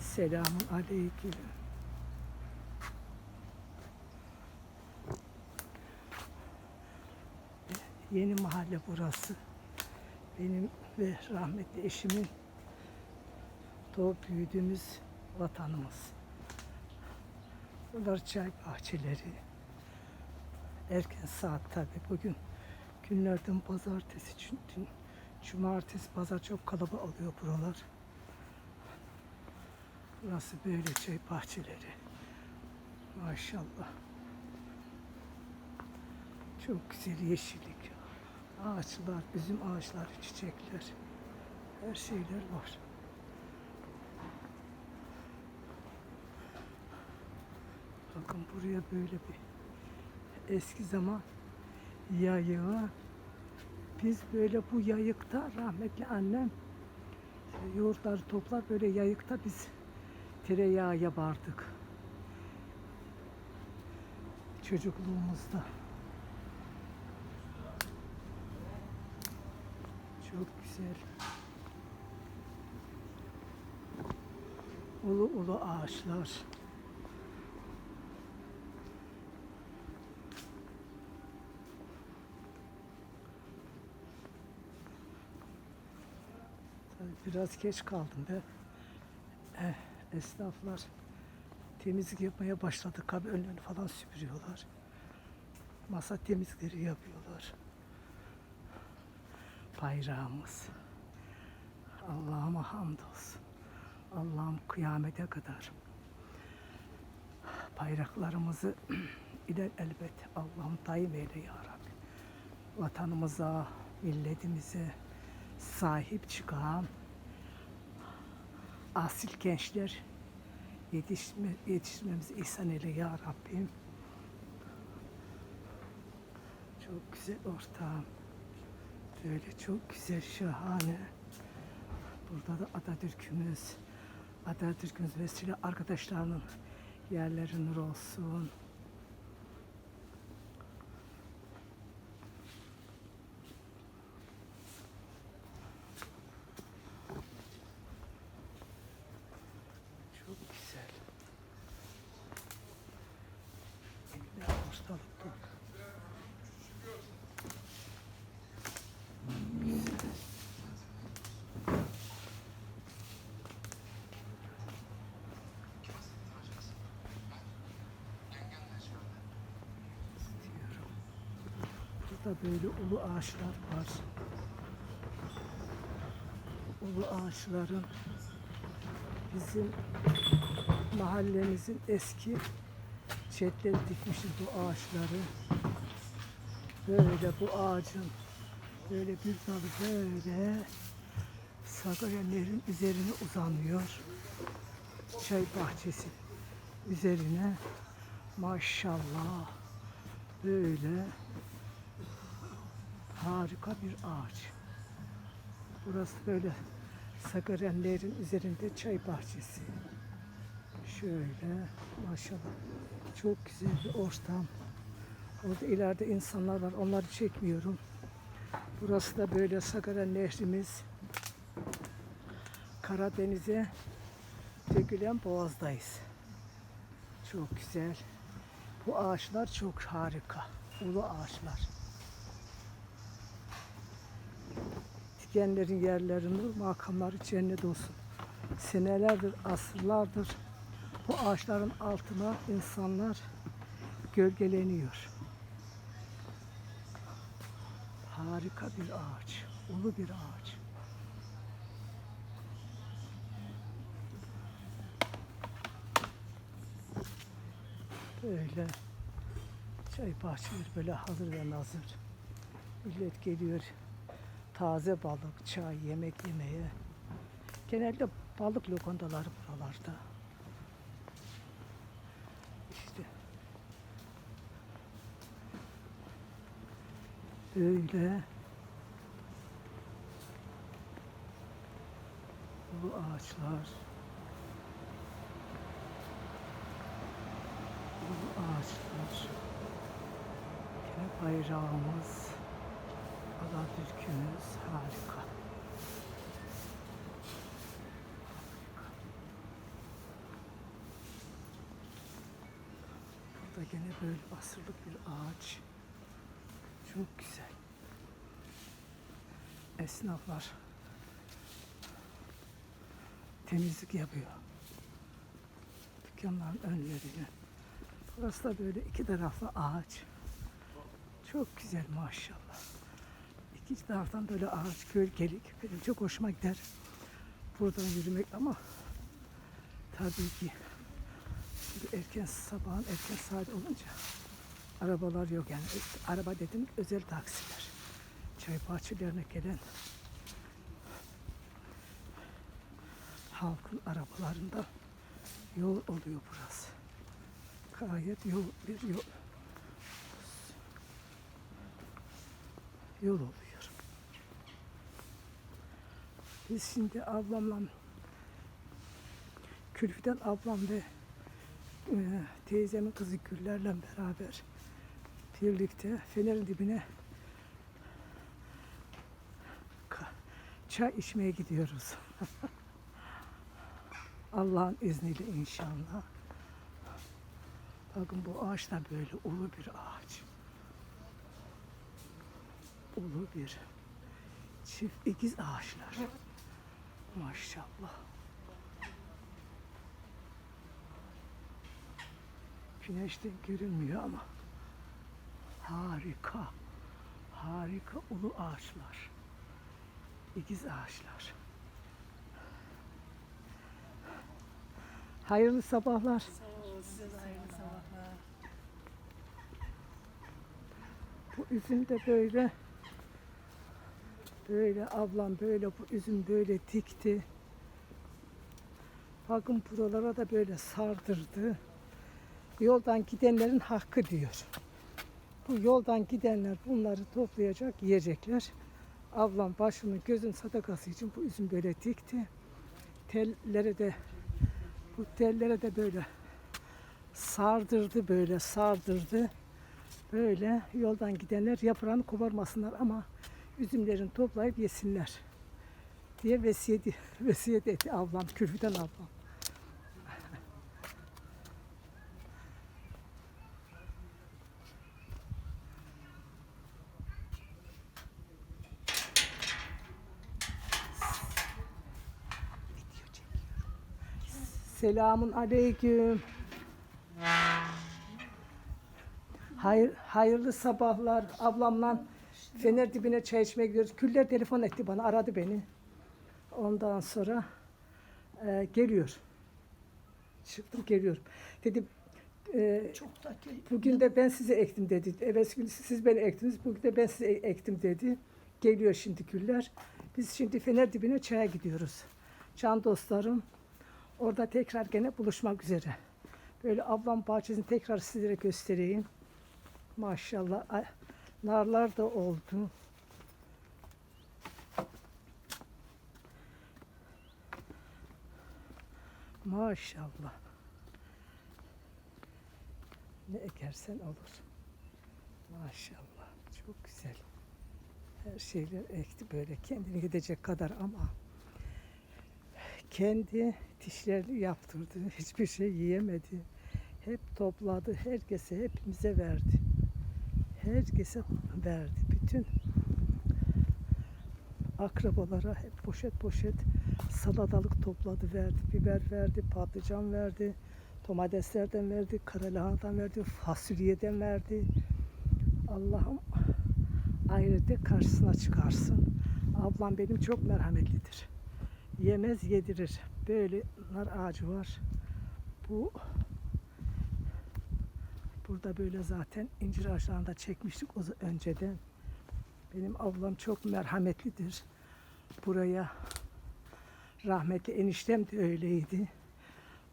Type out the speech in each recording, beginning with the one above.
Selamun aleyküm. Yeni mahalle burası. Benim ve rahmetli eşimin doğup büyüdüğümüz vatanımız. Bunlar çay bahçeleri. Erken saat tabi. Bugün günlerden pazartesi, dün cumartesi, pazar çok kalabalık oluyor buralar. Burası böyle çay bahçeleri. Maşallah. Çok güzel yeşillik. Ağaçlar, üzüm ağaçları, çiçekler. Her şeyler var. Bakın buraya böyle bir eski zaman yayığı. Biz böyle bu yayıkta rahmetli annem yoğurtları toplar böyle yayıkta biz tereyağı yapardık. Çocukluğumuzda. Çok güzel. Ulu ulu ağaçlar. Biraz geç kaldım ben. Eh, esnaflar temizlik yapmaya başladı. Önlerini falan süpürüyorlar. Masa temizlikleri yapıyorlar. Bayrağımız. Allah'ıma hamdolsun. Allah'ım kıyamete kadar bayraklarımızı iler elbet Allah'ım daim eyle ya Rabbi. Vatanımıza, milletimize sahip çıkan asil gençler yetişme, yetişmemizi ihsan eyle ya Rabbim. Çok güzel ortam. Böyle çok güzel, şahane. Burada da Atatürk'ümüz, Atatürk'ümüz vesile arkadaşlarının yerleri nur olsun. Çok güzel. Ne ortalıkta. diyorum. Burada böyle ulu ağaçlar var. Ulu ağaçların bizim mahallemizin eski çetleri dikmişiz bu ağaçları. Böyle bu ağacın böyle bir dalı böyle Sakarya Nehri'nin üzerine uzanıyor. Çay bahçesi üzerine maşallah böyle harika bir ağaç. Burası böyle Sakarya Nehri'nin üzerinde çay bahçesi. Şöyle maşallah çok güzel bir ortam. Orada ileride insanlar var. Onları çekmiyorum. Burası da böyle Sakarya Nehrimiz. Karadeniz'e dökülen boğazdayız. Çok güzel. Bu ağaçlar çok harika. Ulu ağaçlar. Dikenlerin yerlerini, makamları cennet olsun. Senelerdir, asırlardır bu ağaçların altına insanlar gölgeleniyor. Harika bir ağaç, ulu bir ağaç. Böyle çay bahçeleri böyle hazır ve nazır. Millet geliyor taze balık, çay, yemek yemeye. Genelde balık lokantaları buralarda. İşte. Böyle bu ağaçlar. Bu ağaçlar. Yine bayrağımız Atatürk'ümüz harika. Burada gene böyle asırlık bir ağaç. Çok güzel. Esnaflar temizlik yapıyor. Dükkanların önlerine. Burası da böyle iki taraflı ağaç. Çok güzel maşallah. İki taraftan böyle ağaç gölgelik. Benim çok hoşuma gider. Buradan yürümek ama tabii ki erken sabahın erken saat olunca arabalar yok yani. Araba dedim özel taksiler. Çay bahçelerine gelen halkın arabalarında yol oluyor burası. Gayet yol bir yol yol oluyor. Biz şimdi ablamla Külfü'den ablam ve e, teyzemin kızı Güller'le beraber birlikte fenerin dibine çay içmeye gidiyoruz. Allah'ın izniyle inşallah. Bakın bu ağaç da böyle ulu bir ağaç. Ulu bir çift ikiz ağaçlar. Maşallah. Güneşten görünmüyor ama harika. Harika ulu ağaçlar. İkiz ağaçlar. Hayırlı sabahlar. Bu üzüm de böyle böyle ablam böyle bu üzüm böyle dikti. Bakın buralara da böyle sardırdı. Yoldan gidenlerin hakkı diyor. Bu yoldan gidenler bunları toplayacak, yiyecekler. Ablam başını gözün sadakası için bu üzüm böyle dikti. Tellere de bu tellere de böyle sardırdı böyle sardırdı. Böyle yoldan gidenler yaprağını koparmasınlar ama üzümlerini toplayıp yesinler diye vesiyet, vesiyet etti ablam, Külfü'den ablam. Selamun aleyküm. Hayır, hayırlı sabahlar. Ablamla Fener dibine çay içmeye gidiyoruz. Küller telefon etti bana, aradı beni. Ondan sonra e, geliyor. Çıktım geliyorum. Dedim e, Çok da bugün de ben size ektim dedi. Evet gün siz beni ektiniz. Bugün de ben size ektim dedi. Geliyor şimdi güller. Biz şimdi Fener dibine çaya gidiyoruz. Can dostlarım. Orada tekrar gene buluşmak üzere. Böyle ablam bahçesini tekrar sizlere göstereyim. Maşallah. Narlar da oldu. Maşallah. Ne ekersen olur. Maşallah. Çok güzel. Her şeyler ekti böyle kendini gidecek kadar ama kendi dişlerini yaptırdı. Hiçbir şey yiyemedi. Hep topladı. Herkese, hepimize verdi. Herkese verdi. Bütün akrabalara hep poşet poşet salatalık topladı verdi. Biber verdi, patlıcan verdi. Domateslerden verdi, karalahandan verdi, fasulyeden verdi. Allah'ım ahirette karşısına çıkarsın. Ablam benim çok merhametlidir. Yemez yedirir. Böyle nar ağacı var. Bu burada böyle zaten incir ağaçlarında çekmiştik o önceden. Benim ablam çok merhametlidir. Buraya rahmetli eniştem de öyleydi.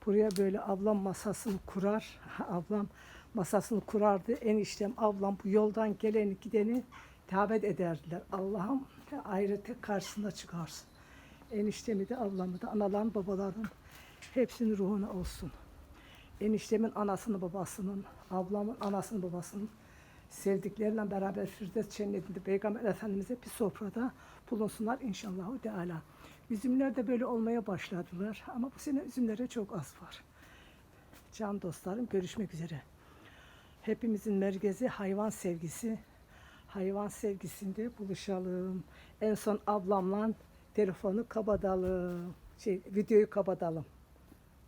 Buraya böyle ablam masasını kurar. Ablam masasını kurardı. Eniştem, ablam bu yoldan geleni gideni davet ederdiler. Allah'ım ahirete karşısına çıkarsın. Eniştemi de ablamı da analarım babaların hepsinin ruhuna olsun. Eniştemin anasının babasının, ablamın anasının babasının sevdikleriyle beraber Firdevs cennetinde Peygamber Efendimiz'e bir sofrada bulunsunlar inşallah. Teala. Üzümler de böyle olmaya başladılar ama bu sene üzümlere çok az var. Can dostlarım görüşmek üzere. Hepimizin merkezi hayvan sevgisi. Hayvan sevgisinde buluşalım. En son ablamla telefonu kapatalım. Şey, videoyu kapatalım.